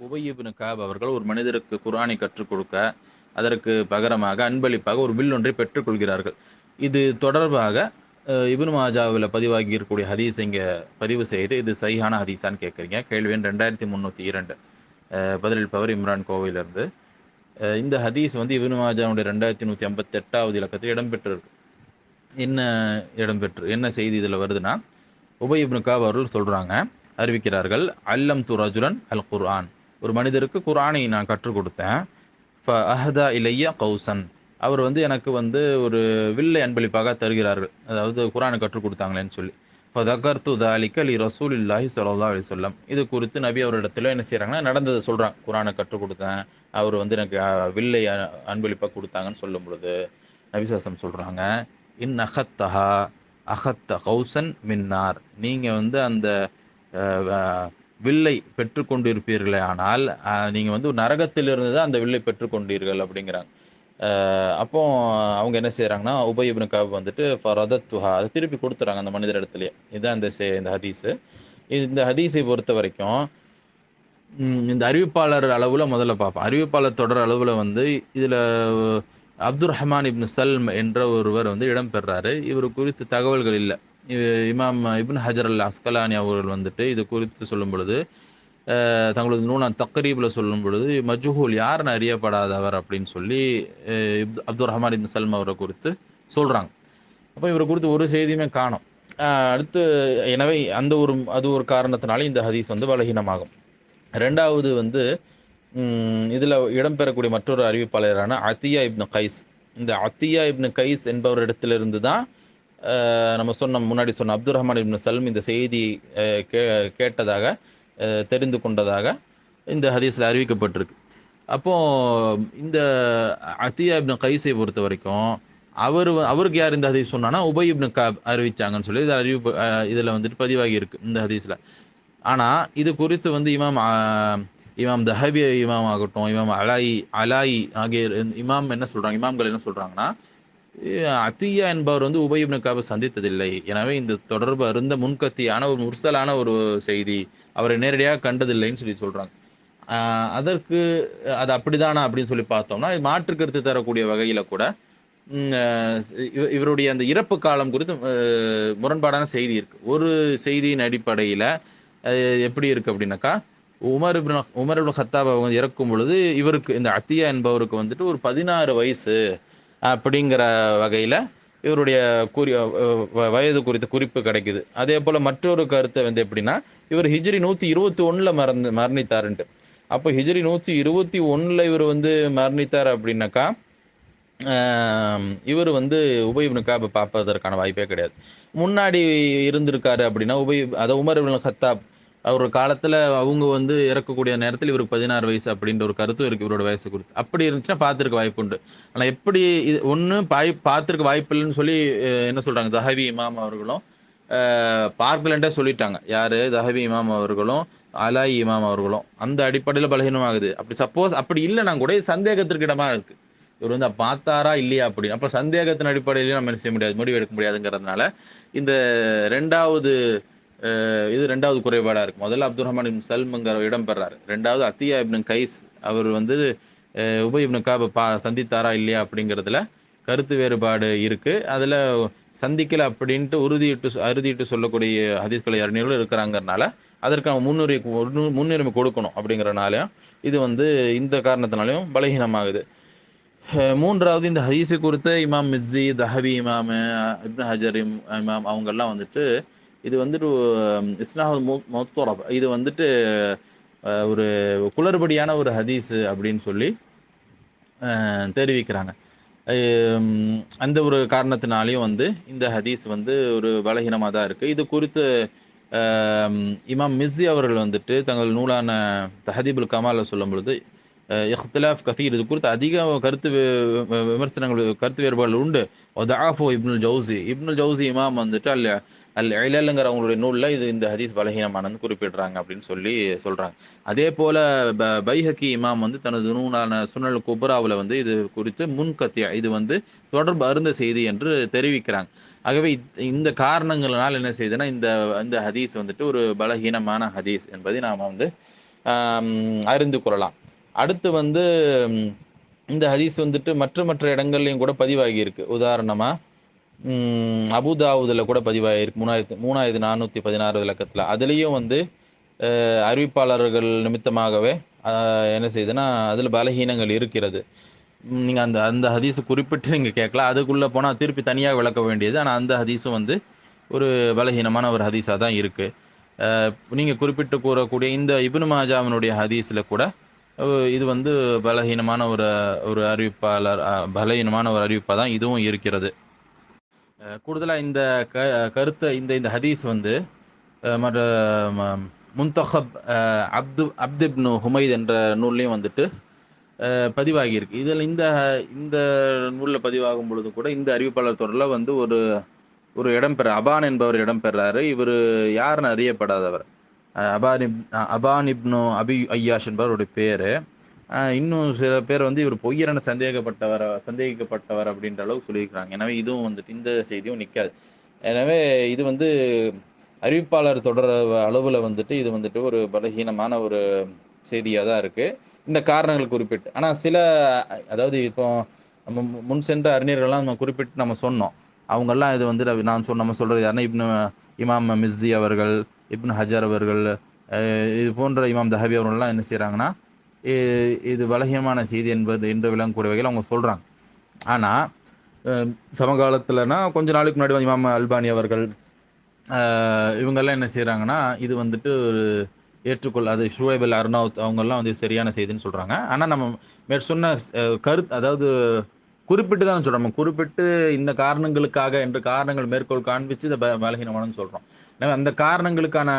உபயிபின் காப் அவர்கள் ஒரு மனிதருக்கு குர்ஆனை கற்றுக் கொடுக்க அதற்கு பகரமாக அன்பளிப்பாக ஒரு வில் ஒன்றை பெற்றுக்கொள்கிறார்கள் இது தொடர்பாக அஹ், மாஜாவில் பதிவாகி இருக்கக்கூடிய ஹதீஸ் இங்கே பதிவு செய்து இது சைஹான ஹதீஸான்னு கேட்குறீங்க. கேள்வி ரெண்டாயிரத்தி முந்நூற்றி இரண்டு. பதிலளிப்பவர் இம்ரான் கோவிலிருந்து. இந்த ஹதீஸ் வந்து இப்னு மாஜாவுடைய ரெண்டாயிரத்தி நூற்றி ஐம்பத்தி எட்டாவது இலக்கத்தில் இடம்பெற்றிருக்கு. என்ன இடம்பெற்று என்ன செய்தி இதில் வருதுன்னா உபய் இப்னு காப் அவர்கள் சொல்கிறாங்க அறிவிக்கிறார்கள் அல்லம் து ரஜுலன் அல் குர்ஆன். ஒரு மனிதருக்கு குரானை நான் கற்றுக் கொடுத்தேன். ஃப அஹதா இலைய கௌசன். அவர் வந்து எனக்கு வந்து ஒரு வில்லை அன்பளிப்பாக தருகிறார்கள். அதாவது குரானை கற்றுக் கொடுத்தாங்களேன்னு சொல்லி. இப்போ தகர்த்து தாலிக்க லி ரசூல் இல்லாஹி சொல்லா அலி சொல்லம் இது குறித்து நபி அவரிடத்துல என்ன செய்கிறாங்கன்னா நடந்ததை சொல்கிறாங்க குரானை கற்றுக் கொடுத்தேன். அவர் வந்து எனக்கு வில்லை அன்பளிப்பாக கொடுத்தாங்கன்னு சொல்லும் பொழுது நபிசாசம் சொல்கிறாங்க இன் அகத்தஹா அகத்த கௌசன் மின்னார். நீங்கள் வந்து அந்த வில்லை பெற்றுக்கொண்டிருப்பீர்களே ஆனால் நீங்கள் வந்து நரகத்திலிருந்து தான் அந்த வில்லை பெற்றுக்கொண்டீர்கள் அப்படிங்கிறாங்க. அப்போ அவங்க என்ன செய்கிறாங்கன்னா உபயபின் காப் வந்துட்டு ஃபரதத்துஹா அதை திருப்பி கொடுத்துறாங்க அந்த மனிதர் இடத்துலையே இதுதான் இந்த சே இந்த ஹதீஸு. இந்த ஹதீஸை பொறுத்த வரைக்கும் இந்த அறிவிப்பாளர் அளவில் முதல்ல பார்ப்போம். அறிவிப்பாளர் தொடர் அளவில் வந்து இதில் அப்துர் ரஹ்மான் இப்னு சல்ம் என்ற ஒருவர் வந்து இடம்பெறாரு இவர் குறித்து தகவல்கள் இல்லை. இமாம் இபின் ஹஜர் அல் அஸ்கலானி அவர்கள் வந்துட்டு இது குறித்து சொல்லும் பொழுது தங்களது நூலான் தக்கரீபில் சொல்லும் பொழுது மஜ்ஹூல் யாருன்னு அறியப்படாதவர் அப்படின்னு சொல்லி அப்துல் இப்து- அப்துர் ரஹ்மான் இபின் சல்ம் அவரை குறித்து சொல்கிறாங்க அப்போ இவரை குறித்து ஒரு செய்தியுமே காணும். அடுத்து எனவே அந்த ஒரு அது ஒரு காரணத்தினால இந்த ஹதீஸ் வந்து பலகீனமாகும். ரெண்டாவது வந்து இதில் இடம்பெறக்கூடிய மற்றொரு அறிவிப்பாளரான அத்தியா இப்னு கைஸ். இந்த அத்தியா இப்னு கைஸ் என்பவரிடத்திலிருந்து தான் நம்ம சொன்ன முன்னாடி சொன்ன அப்துல் ரஹ்மான் இப்னு சல்ம் இந்த செய்தி கே கேட்டதாக தெரிந்து கொண்டதாக இந்த ஹதீஸில் அறிவிக்கப்பட்டிருக்கு. அப்போ இந்த அத்தியா இப்னு கைஸை பொறுத்த வரைக்கும் அவர் அவருக்கு யார் இந்த ஹதீஸ் சொன்னான்னா உபய் இப்னு காப் அறிவிச்சாங்கன்னு சொல்லி இது அறிவிப்பு இதில் வந்துட்டு பதிவாகி இருக்கு இந்த ஹதீஸில். ஆனால் இது குறித்து வந்து இமாம் இமாம் தஹபி இமாம் ஆகட்டும் இமாம் அலாயி அலாயி ஆகிய இமாம் என்ன சொல்கிறாங்க இமாம்கள் என்ன சொல்கிறாங்கன்னா அத்தியா என்பவர் வந்து உபய் சந்தித்ததில்லை. எனவே இந்த தொடர்பு அருந்த முன்கத்தியான ஒரு முர்சலான ஒரு செய்தி அவரை நேரடியாக கண்டதில்லைன்னு சொல்லி சொல்றாங்க. அதற்கு அது அப்படிதானா அப்படின்னு சொல்லி பார்த்தோம்னா மாற்று கருத்து தரக்கூடிய வகையில கூட இவருடைய அந்த இறப்பு காலம் குறித்து முரண்பாடான செய்தி இருக்கு. ஒரு செய்தியின் அடிப்படையில எப்படி இருக்கு அப்படின்னாக்கா Umar ibn Umar ibn Khattab அவங்க இறக்கும் பொழுது இவருக்கு இந்த அத்தியா என்பவருக்கு வந்துட்டு ஒரு பதினாறு வயசு அப்படிங்கிற வகையில் இவருடைய குறி வயது குறித்த குறிப்பு கிடைக்குது. அதே போல் மற்றொரு கருத்தை வந்து எப்படின்னா இவர் ஹிஜ்ரி நூற்றி இருபத்தி ஒன்றில் மறந்து மரணித்தாருன்ட்டு. அப்போ ஹிஜ்ரி நூற்றி இருபத்தி ஒன்றில் இவர் வந்து மரணித்தார் அப்படின்னாக்கா இவர் வந்து உபய் இப்போ பார்ப்பதற்கான வாய்ப்பே கிடையாது. முன்னாடி இருந்திருக்காரு அப்படின்னா உபய் அதை உமர் இவன் கத்தாப் அவர் காலத்தில் அவங்க வந்து இறக்கக்கூடிய நேரத்தில் இவருக்கு பதினாறு வயசு அப்படின்ற ஒரு கருத்தும் இருக்கு இவரோட வயசு குறித்து. அப்படி இருந்துச்சுன்னா பார்த்துருக்க வாய்ப்பு உண்டு. ஆனால் எப்படி இது ஒன்று பாய் பார்த்துருக்க வாய்ப்பு இல்லைன்னு சொல்லி என்ன சொல்கிறாங்க தஹவி இமாம் அவர்களும் அஹ், பார்க்கலன்ட்டே சொல்லிட்டாங்க. யார்? தஹவி இமாம் அவர்களும் அலாய் இமாம் அவர்களும். அந்த அடிப்படையில் பலகீனமாகுது. அப்படி சப்போஸ் அப்படி இல்லைனா கூட சந்தேகத்திற்கு இடமா இருக்குது இவர் வந்து பார்த்தாரா இல்லையா? அப்படின்னு. அப்போ சந்தேகத்தின் அடிப்படையிலையும் நம்ம என்ன செய்ய முடியாது? முடிவு எடுக்க முடியாதுங்கிறதுனால இந்த ரெண்டாவது இது ரெண்டாவது குறைபாடாக இருக்கும் முதல்ல அப்துல் ரஹ்மான் இப்னு சல்முங்கிற இடம் பெறாரு. ரெண்டாவது அத்தியா இப்னு கைஸ் அவர் வந்து உபய் இப்னு காப பா சந்தித்தாரா இல்லையா அப்படிங்கிறதுல கருத்து வேறுபாடு இருக்குது அதில் சந்திக்கல அப்படின்ட்டு உறுதியிட்டு அறுதியிட்டு சொல்லக்கூடிய ஹதீஸ்களை அறிஞர்கள் இருக்கிறாங்கறனால அதற்கு அவன் முன்னுரிமை முன்னுரிமை கொடுக்கணும் அப்படிங்கிறனாலையும் இது வந்து இந்த காரணத்தினாலையும் பலகீனமாகுது. மூன்றாவது இந்த ஹதீஸை குறித்த இமாம் மிஸ்ஸி தஹபி இமாம் இப்னு ஹஜர் இம்- இமாம் அவங்கெல்லாம் வந்துட்டு இது வந்துட்டு இஸ்னாஹ் மொத்தோரப் இது வந்துட்டு ஒரு குளறுபடியான ஒரு ஹதீஸு அப்படின்னு சொல்லி தெரிவிக்கிறாங்க. அந்த ஒரு காரணத்தினாலையும் வந்து இந்த ஹதீஸ் வந்து ஒரு பலகீனமாக தான் இருக்குது இது குறித்து இமாம் மிஸ்ஸி அவர்கள் வந்துட்டு தங்கள் நூலான தஹதீபுல் கமாலில் சொல்லும் பொழுது இஹ்திலாஃப் கதீர் இது குறித்து அதிக கருத்து விமர்சனங்கள் கருத்து வேறுபாடுகள் உண்டு. ஒதாஃபோ இப்னுல் ஜவுசி இப்னுல் ஜவுசி இமாம் வந்துட்டு அல்ல அல் இழலுங்கிற அவங்களுடைய நூலில் இது இந்த ஹதீஸ் பலகீனமானது குறிப்பிடுறாங்க அப்படின்னு சொல்லி சொல்கிறாங்க அதே போல் ப- பைஹக்கி இமாம் வந்து தனது நூலான சுனல் குப்ராவில் வந்து இது குறித்து முன்கத்தியா இது வந்து தொடர்பு அருந்த செய்தி என்று தெரிவிக்கிறாங்க. ஆகவே இத்- இந்த காரணங்களால் என்ன செய்யுதுன்னா இந்த இந்த ஹதீஸ் வந்துட்டு ஒரு பலகீனமான ஹதீஸ் என்பதை நாம் வந்து அறிந்து கொள்ளலாம். அடுத்து வந்து இந்த ஹதீஸ் வந்துட்டு மற்ற மற்ற இடங்கள்லையும் கூட பதிவாகி இருக்கு. உதாரணமாக அபுதாவுதில் கூட பதிவாகிருக்கு மூணாயிரத்தி மூணாயிரத்தி நானூற்றி பதினாறு இலக்கத்தில். அதுலேயும் வந்து அறிவிப்பாளர்கள் நிமித்தமாகவே என்ன செய்யுதுன்னா அதில் பலகீனங்கள் இருக்கிறது. நீங்கள் அந்த அந்த ஹதீஸை குறிப்பிட்டு நீங்கள் கேட்கலாம். அதுக்குள்ளே போனால் திருப்பி தனியாக விளக்க வேண்டியது. ஆனால் அந்த ஹதீஸும் வந்து ஒரு பலகீனமான ஒரு ஹதீஸாக தான் இருக்குது நீங்கள் குறிப்பிட்டு கூறக்கூடிய இந்த இபுனு மாஜாவினுடைய ஹதீஸில் கூட இது வந்து பலகீனமான ஒரு ஒரு அறிவிப்பாளர் பலஹீனமான பலகீனமான ஒரு அறிவிப்பாக தான் இதுவும் இருக்கிறது. கூடுதலாக இந்த க கருத்தை இந்த இந்த ஹதீஸ் வந்து மற்ற முன்தஹப் அப்து அப்திப்னு ஹுமைத் என்ற நூல்லையும் வந்துட்டு பதிவாகியிருக்கு. இதில் இந்த இந்த நூலில் பதிவாகும் பொழுது கூட இந்த அறிவிப்பாளர் தொடரில் வந்து ஒரு ஒரு இடம்பெற அபான் என்பவர் இடம்பெறாரு. இவர் யாருன்னு அறியப்படாதவர். அபான் இப் அபான் இப்னு அபி ஐயாஷ் என்பவருடைய பேர். இன்னும் சில பேர் வந்து இவர் பொய்யரென சந்தேகப்பட்டவர் சந்தேகிக்கப்பட்டவர் அப்படின்ற அளவுக்கு சொல்லியிருக்கிறாங்க. எனவே இதுவும் வந்துட்டு இந்த செய்தியும் நிற்காது எனவே இது வந்து அறிவிப்பாளர் தொடர் அளவில் வந்துட்டு இது வந்துட்டு ஒரு பலகீனமான ஒரு செய்தியாக தான் இருக்குது இந்த காரணங்கள் குறிப்பிட்டு. ஆனால் சில அதாவது இப்போ நம்ம முன் சென்ற அறிஞர்கள்லாம் நம்ம குறிப்பிட்டு நம்ம சொன்னோம். அவங்கெல்லாம் இது வந்து நான் சொன்ன நம்ம சொல்கிறது யாருன்னா இப்னு இமாம் மிஸ்ஸி அவர்கள் இப்னு ஹஜர் அவர்கள் இது போன்ற இமாம் தஹபி அவர்கள்லாம் என்ன செய்கிறாங்கன்னா இது பலகீனமான செய்தி என்பது என்று விளங்கக்கூடிய வகையில் அவங்க சொல்கிறாங்க ஆனால் சமகாலத்தில்னா கொஞ்ச நாளுக்கு முன்னாடி வந்து அல்பானி அவர்கள் இவங்கெல்லாம் என்ன செய்கிறாங்கன்னா இது வந்துட்டு ஒரு ஏற்றுக்கொள் அது ஷுவைபல் அர்னவுத் அவங்கெல்லாம் வந்து சரியான செய்தின்னு சொல்கிறாங்க ஆனால் நம்ம மேற் சொன்ன கருத்து அதாவது குறிப்பிட்டு தான் சொல்கிறோம் நம்ம குறிப்பிட்டு இந்த காரணங்களுக்காக என்று காரணங்கள் மேற்கோள் காண்பிச்சு இதை பலகீனமானு சொல்கிறோம் அந்த காரணங்களுக்கான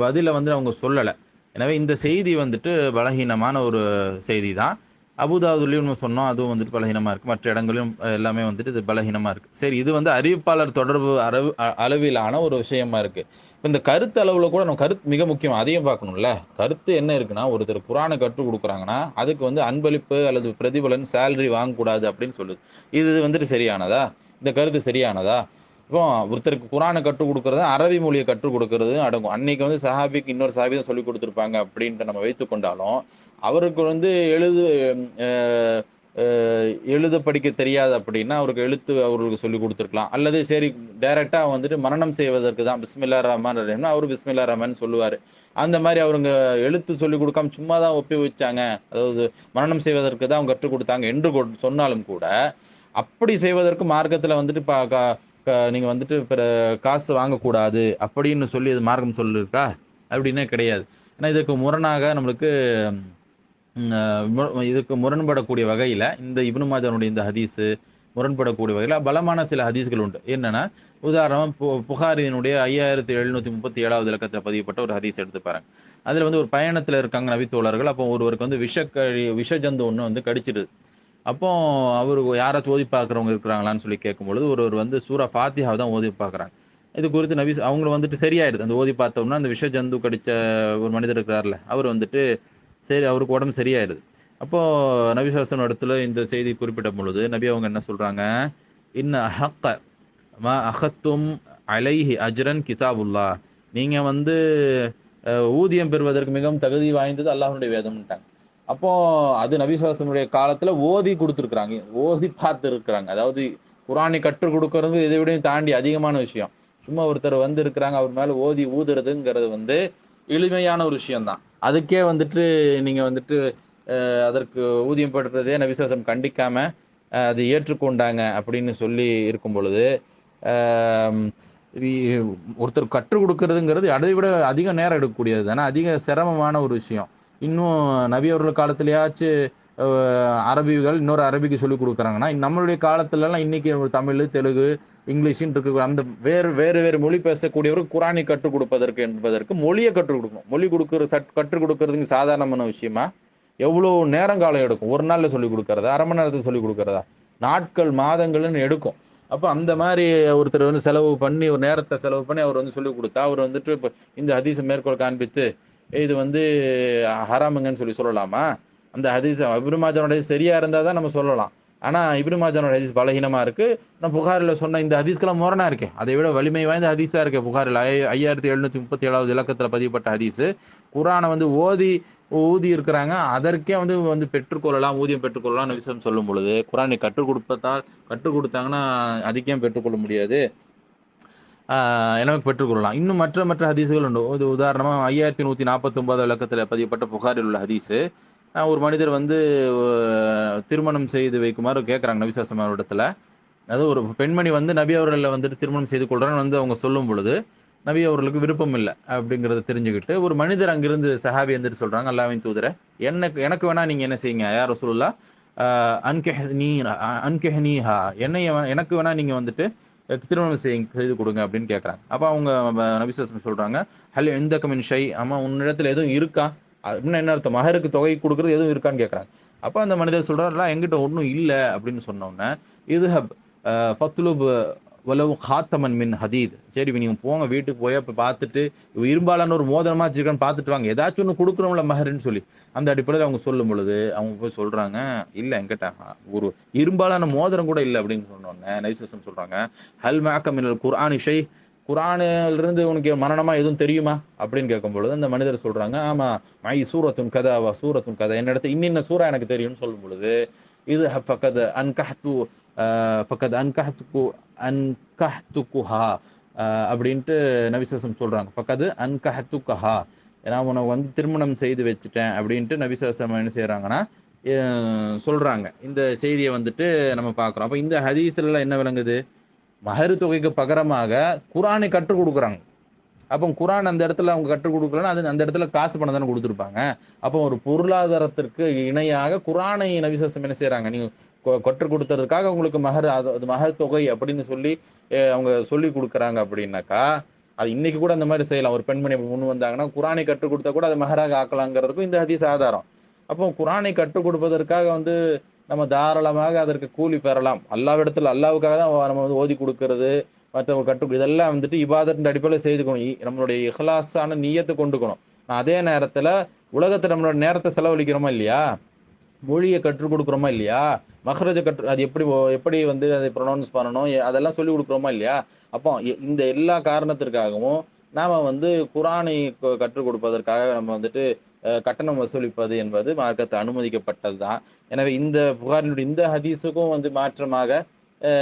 பதிலை வந்து அவங்க சொல்லலை. எனவே இந்த செய்தி வந்துட்டு பலகீனமான ஒரு செய்தி தான் அபுதாபுலையும் நம்ம சொன்னோம் அதுவும் வந்துட்டு பலகீனமாக இருக்குது மற்ற இடங்களிலும் எல்லாமே வந்துட்டு இது பலகீனமாக இருக்குது சரி இது வந்து அறிவிப்பாளர் தொடர்பு அளவு அ- அளவிலான ஒரு விஷயமா இருக்குது இப்போ இந்த கருத்து அளவில் கூட நம்ம கருத்து மிக முக்கியம். அதையும் பார்க்கணும்ல. கருத்து என்ன இருக்குன்னா ஒருத்தர் குரானை கற்றுக் கொடுக்குறாங்கன்னா அதுக்கு வந்து அன்பளிப்பு அல்லது பிரதிபலன் சேலரி வாங்கக்கூடாது அப்படின்னு சொல்லுது. இது வந்துட்டு சரியானதா? இந்த கருத்து சரியானதா? இப்போ ஒருத்தருக்கு குரானை கற்றுக் கொடுக்கறது அரபி மொழியை கற்றுக் கொடுக்கறது அடங்கும். அன்னைக்கு வந்து சஹாபிக்கு இன்னொரு சஹாபி தான் சொல்லி கொடுத்துருப்பாங்க அப்படின்ட்டு நம்ம வைத்துக்கொண்டாலும் அவருக்கு வந்து எழுது எழுத படிக்க தெரியாது அப்படின்னா அவருக்கு எழுத்து அவர்களுக்கு சொல்லி கொடுத்துருக்கலாம். அல்லது சரி டைரெக்டாக வந்துட்டு மரணம் செய்வதற்கு தான் பிஸ்மில்லா ரஹ்மான் ரஹீம்னா அவர் பிஸ்மில்லா ரஹ்மான் சொல்லுவார். அந்த மாதிரி அவருங்க எழுத்து சொல்லி கொடுக்காம சும்மா தான் ஒப்பி வச்சாங்க அதாவது மரணம் செய்வதற்கு தான் அவங்க கற்றுக் கொடுத்தாங்க என்று கொ- சொன்னாலும் கூட அப்படி செய்வதற்கு மார்க்கத்தில் வந்துட்டு பா நீங்கள் வந்துட்டு பிற காசு வாங்கக்கூடாது அப்படின்னு சொல்லி அது மார்க்கம் சொல்லியிருக்கா அப்படின்னே கிடையாது. ஏன்னா இதுக்கு முரணாக நம்மளுக்கு இதுக்கு முரண்படக்கூடிய வகையில் இந்த இப்னு மாஜானுடைய இந்த ஹதீஸு முரண்படக்கூடிய வகையில் பலமான சில ஹதீஸ்கள் உண்டு. என்னன்னா உதாரணம் பு புகாரினுடைய ஐயாயிரத்தி எழுநூற்றி முப்பத்தி ஏழாவது இலக்கத்தில் பதியப்பட்ட ஒரு ஹதீஸ் எடுத்து பாருங்க. அதில் வந்து ஒரு பயணத்தில் இருக்காங்க நபித்தோழர்கள். அப்போ ஒருவருக்கு வந்து விஷக்கழி விஷஜந்து ஒன்று வந்து கடிச்சிடுது. அப்போ அவர் யாராச்சும் ஓதி பார்க்குறவங்க இருக்கிறாங்களான்னு சொல்லி கேட்கும்பொழுது ஒருவர் வந்து சூரா ஃபாத்தியாவை தான் ஓதி பார்க்குறாங்க. இது குறித்து நபி அவங்க வந்துட்டு சரியாயிடுது. அந்த ஓதி பார்த்தோம்னா அந்த விஷ ஜந்து கடித்த ஒரு மனிதர் இருக்கிறார்ல அவர் வந்துட்டு சரி அவருக்கு உடம்பு சரியாயிடுது. அப்போது நபி சாஸ்திரம் இடத்துல இந்த செய்தி குறிப்பிட்ட பொழுது நபி அவங்க என்ன சொல்கிறாங்க இன்ன அஹக்க மா அஹத்தும் அலைஹி அஜ்ரன் கிதாபுல்லா. நீங்கள் வந்து ஊதியம் பெறுவதற்கு மிகவும் தகுதி வாய்ந்தது அல்லாஹனுடைய வேதம்ட்டாங்க அப்போ அது நபிசுவாசனுடைய காலத்துல ஓதி கொடுத்துருக்குறாங்க. ஓதி பார்த்துருக்குறாங்க. அதாவது குரானை கற்றுக் கொடுக்கறது இதை விடையும் தாண்டி அதிகமான விஷயம். சும்மா ஒருத்தர் வந்து இருக்கிறாங்க அவர் மேல ஓதி ஊதுறதுங்கிறது வந்து எளிமையான ஒரு விஷயம்தான். அதுக்கே வந்துட்டு நீங்க வந்துட்டு அதற்கு ஊதியம் பெற்றதே நபிசுவாசம் கண்டிக்காம அது ஏற்றுக்கொண்டாங்க அப்படின்னு சொல்லி இருக்கும் பொழுது ஒருத்தர் கற்றுக் கொடுக்கறதுங்கிறது அதை விட அதிக நேரம் எடுக்கக்கூடியது தானே அதிக சிரமமான ஒரு விஷயம். இன்னும் நபி அவர்கள் காலத்துலயாச்சும் அரபிகள் இன்னொரு அரபிக்கு சொல்லி கொடுக்குறாங்கன்னா நம்மளுடைய காலத்துலலாம் இன்னைக்கு தமிழ் தெலுங்கு இங்கிலீஷ்னு இருக்க அந்த வேறு வேறு வேறு மொழி பேசக்கூடியவருக்கு குரானை கற்றுக் கொடுப்பதற்கு என்பதற்கு மொழியை கற்றுக் கொடுக்கணும். மொழி கொடுக்குற சட் கற்றுக் கொடுக்கறதுக்கு சாதாரணமான விஷயமா? எவ்வளோ நேரம் காலம் எடுக்கும்? ஒரு நாளில் சொல்லி கொடுக்கறதா? அரை மணி நேரத்துக்கு சொல்லி கொடுக்கறதா? நாட்கள் மாதங்கள்னு எடுக்கும். அப்போ அந்த மாதிரி ஒருத்தர் வந்து செலவு பண்ணி ஒரு நேரத்தை செலவு பண்ணி அவர் வந்து சொல்லி கொடுத்தா அவர் வந்துட்டு இப்போ இந்த அதிசம் மேற்கோள் காண்பித்து இது வந்து ஹராமுங்கன்னு சொல்லி சொல்லலாமா? அந்த ஹதீஸ் அபிரமாஜனுடைய சரியா இருந்தால் தான் நம்ம சொல்லலாம். ஆனால் இப்னுமாஜானோட ஹதீஸ் பலகீனமாக இருக்குது நான் புகாரில் சொன்ன இந்த ஹதீஸ்க்கெல்லாம் முரணா இருக்கே. அதை விட வலிமை வாய்ந்த ஹதீஸாக இருக்குது புகாரில். ஐ ஐயாயிரத்தி எழுநூற்றி முப்பத்தி ஏழாவது இலக்கத்தில் பதிவுப்பட்ட ஹதீஸு. குரானை வந்து ஓதி ஊதி இருக்கிறாங்க. அதற்கே வந்து வந்து பெற்றுக்கொள்ளலாம் ஊதியம் பெற்றுக்கொள்ளலாம்னு விஷயம் சொல்லும் பொழுது குரானை கற்றுக் கொடுப்பதால் கற்றுக் கொடுத்தாங்கன்னா அதுக்கே பெற்றுக்கொள்ள முடியாது. எனக்கு எனவே பெற்றுக்கொள்ளலாம் இன்னும் மற்ற மற்ற ஹதீஸுகள் உண்டு. இது உதாரணமாக ஐயாயிரத்தி நூற்றி நாற்பத்தொம்பது விளக்கத்தில் பதியப்பட்ட புகாரில் உள்ள ஹதீஸு. ஒரு மனிதர் வந்து திருமணம் செய்து வைக்குமாறு கேட்குறாங்க நபிசாசம் இடத்துல அது ஒரு பெண்மணி வந்து நபி அவர்களில் வந்துட்டு திருமணம் செய்து கொள்கிறேன்னு வந்து அவங்க சொல்லும் பொழுது நபி அவர்களுக்கு விருப்பம் இல்லை அப்படிங்கிறத தெரிஞ்சுக்கிட்டு ஒரு மனிதர் அங்கிருந்து சஹாபி வந்துட்டு சொல்கிறாங்க அல்லாவின் தூதரை எனக்கு எனக்கு வேணால் நீங்கள் என்ன செய்யுங்க யார் சொல்லலாம் அன்கெஹ் நீ அன்கெஹ் நீஹா என்னைய எனக்கு வேணால் நீங்கள் வந்துட்டு திருமணம் செய்ய செய்து கொடுங்க அப்படின்னு கேட்குறாங்க. அப்போ அவங்க நபிசாசம் சொல்றாங்க ஹலோ எந்த கமின் ஷை ஆமாம் உன்னிடத்தில் எதுவும் இருக்கா? அப்படின்னு என்ன அர்த்தம்? மகருக்கு தொகை கொடுக்குறது எதுவும் இருக்கான்னு கேட்குறாங்க. அப்போ அந்த மனிதர் சொல்றாருல என்கிட்ட ஒன்றும் இல்லை. அப்படின்னு சொன்ன உடனே இது ஃபத்துலுப் வலவு ஹாத்தமன் மின் ஹதீத். சரி நீங்க போங்க வீட்டுக்கு போய் அப்போ பார்த்துட்டு இரும்பாலான ஒரு மோதிரமா வச்சிருக்கான்னு பார்த்துட்டு வாங்க. ஏதாச்சும் ஒன்று கொடுக்கணும்ல மகருன்னு சொல்லி. அந்த அடிப்படையில் அவங்க சொல்லும் பொழுது அவங்க போய் சொல்றாங்க இல்லை என்கிட்ட ஒரு இரும்பாலான மோதிரம் கூட இல்லை அப்படின்னு சொன்னோன்னே நைசம் சொல்றாங்க ஹல் மேக்க மின்னல் இஷை ஷை குரானிலிருந்து உனக்கு மரணமா எதுவும் தெரியுமா? அப்படின்னு கேட்கும் பொழுது அந்த மனிதர் சொல்றாங்க ஆமா மை சூரத்துன் கதாவா சூரத்துன் கதை. என்னிடத்து இன்னின்ன சூரா எனக்கு தெரியும்னு சொல்லும் பொழுது இது ஃபக்கத் அன்கஹத்து ஃபக்கத் அன்கஹத்துக்கு அன்கஹத்துக்குஹா அப்படின்ட்டு நபிசாசம் சொல்கிறாங்க ஃபக்கது அன்கஹத்துக்கஹா ஏன்னா உனக்கு வந்து திருமணம் செய்து வச்சுட்டேன் அப்படின்ட்டு நபிசாசம் என்ன செய்கிறாங்கன்னா சொல்கிறாங்க இந்த செய்தியை வந்துட்டு நம்ம பார்க்குறோம். அப்போ இந்த ஹதீஸ்லாம் என்ன விளங்குது? மகரு தொகைக்கு பகரமாக குரானை கற்றுக் கொடுக்குறாங்க. அப்போ குரான் அந்த இடத்துல அவங்க கற்றுக் கொடுக்கலன்னா அது அந்த இடத்துல காசு பணம் தானே கொடுத்துருப்பாங்க. அப்போ ஒரு பொருளாதாரத்திற்கு இணையாக குரானை நவிசுவாசம் என்ன செய்கிறாங்க நீங்கள் கொற்று கொடுத்ததுக்காக உங்களுக்கு மகர் அது மகர் தொகை அப்படின்னு சொல்லி அவங்க சொல்லி கொடுக்குறாங்க அப்படின்னாக்கா அது இன்னைக்கு கூட அந்த மாதிரி செய்யலாம். ஒரு பெண்மணி முன் வந்தாங்கன்னா குரானை கற்றுக் கொடுத்தா கூட அதை மகராக ஆக்கலாங்கிறதுக்கும் இந்த ஹதீஸ் ஆதாரம். அப்போ குரானை கற்றுக் கொடுப்பதற்காக வந்து நம்ம தாராளமாக அதற்கு கூலி பெறலாம். அல்லாவிடத்தில் அல்லாவுக்காக தான் நம்ம வந்து ஓதி கொடுக்கறது மற்றவங்க கற்றுக் இதெல்லாம் வந்துட்டு இபாதத்தின் அடிப்படையில் செய்துக்கணும். நம்மளுடைய இஹ்லாஸான நியத்தை கொண்டுக்கணும் நான் அதே நேரத்தில் உலகத்தை நம்மளோட நேரத்தை செலவழிக்கிறோமா இல்லையா? மொழியை கற்றுக் கொடுக்குறோமா இல்லையா? மஹ்ரஜ கற்று அது எப்படி எப்படி வந்து அதை ப்ரொனவுன்ஸ் பண்ணணும்? அதெல்லாம் சொல்லி கொடுக்குறோமா இல்லையா? அப்போ இந்த எல்லா காரணத்திற்காகவும் நாம் வந்து குரானை கற்றுக் கொடுப்பதற்காக நம்ம வந்துட்டு கட்டணம் வசூலிப்பது என்பது மார்க்கத்தை அனுமதிக்கப்பட்டது தான் எனவே இந்த புகாரினுடைய இந்த ஹதீஸுக்கும் வந்து மாற்றமாக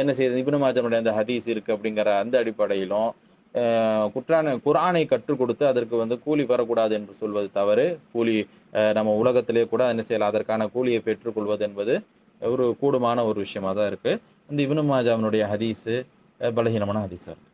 என்ன செய்யுது? நிபுண மாற்றமுடைய அந்த ஹதீஸ் இருக்குது அப்படிங்கிற அந்த அடிப்படையிலும் குற்றான குரானை கற்றுக் கொடுத்து அதற்கு வந்து கூலி பெறக்கூடாது என்று சொல்வது தவறு. கூலி நம்ம உலகத்திலே கூட என்ன செய்யலாம்? அதற்கான கூலியை பெற்றுக்கொள்வது என்பது ஒரு கூடுமான ஒரு விஷயமா தான் இருக்குது இந்த இவனு மாஜாவினுடைய ஹதீஸு பலகீனமான ஹதீஸாக இருக்குது